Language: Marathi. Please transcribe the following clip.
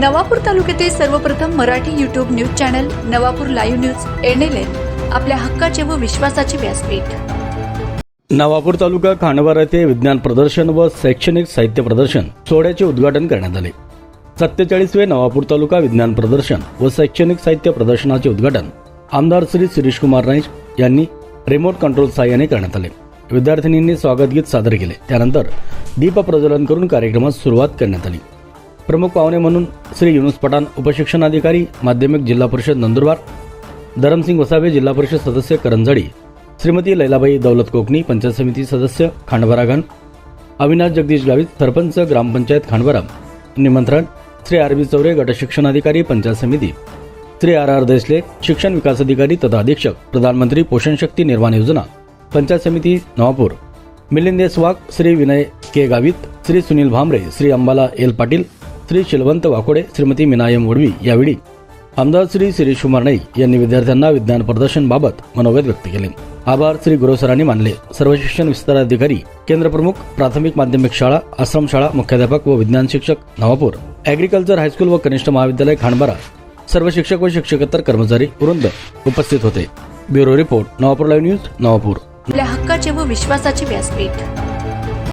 नवापूर तालुक्यातील सर्वप्रथम Marathi YouTube news channel Navapur live news NLN आपल्या हक्काचे व विश्वासाचे व्यासपीठ. नवापूर तालुका खांडबारा येथे विज्ञान प्रदर्शन व शैक्षणिक साहित्य प्रदर्शन सोहळ्याचे उद्घाटन करण्यात आले. सत्तेचाळीसवे नवापूर तालुका विज्ञान प्रदर्शन व शैक्षणिक साहित्य प्रदर्शनाचे उद्घाटन आमदार श्री शिरीष कुमार नाईक यांनी रिमोट कंट्रोल सहाय्याने करण्यात आले. विद्यार्थिनींनी स्वागत गीत सादर केले. त्यानंतर दीप प्रज्वलन करून कार्यक्रमास सुरुवात करण्यात आली. प्रमुख पाहुणे म्हणून श्री युनुस पठाण उपशिक्षणाधिकारी माध्यमिक जिल्हा परिषद नंदुरबार धरमसिंग वसावे जिल्हा परिषद सदस्य करंजडी श्रीमती लैलाबाई दौलत कोकणी पंचायत समिती सदस्य खांडबारा गण अविनाश जगदीश गावित सरपंच ग्रामपंचायत खांडबारा निमंत्रण श्री आर बी चौरे गटशिक्षणाधिकारी पंचायत समिती श्री आर आर देसले शिक्षण विकास अधिकारी तथा अधीक्षक प्रधानमंत्री पोषण शक्ती निर्माण योजना Panchayat Samiti Navapur Milind S Wagh Shri Vinay K Gavit Shri Sunil Bhamre Shri Ambala L Patil Shri Shilwant Wakode Shrimati Minayam Vadvi यावेळी आमदार श्री शिरीष कुमार नाईक यांनी विद्यार्थ्यांना विज्ञान प्रदर्शनबाबत मनोगत व्यक्त केले. आभार श्री गुरुसरांनी मानले. सर्व शिक्षण विस्ताराधिकारी केंद्रप्रमुख प्राथमिक माध्यमिक शाळा आश्रमशाळा मुख्याध्यापक व विज्ञान शिक्षक नवापूर ॲग्रिकल्चर हायस्कूल व कनिष्ठ महाविद्यालय खांडबारा सर्व शिक्षक व शिक्षकेतर कर्मचारी वृंद उपस्थित होते. Bureau report Navapur live news Navapur. आपल्या हक्काचे व विश्वासाचे व्यासपीठ.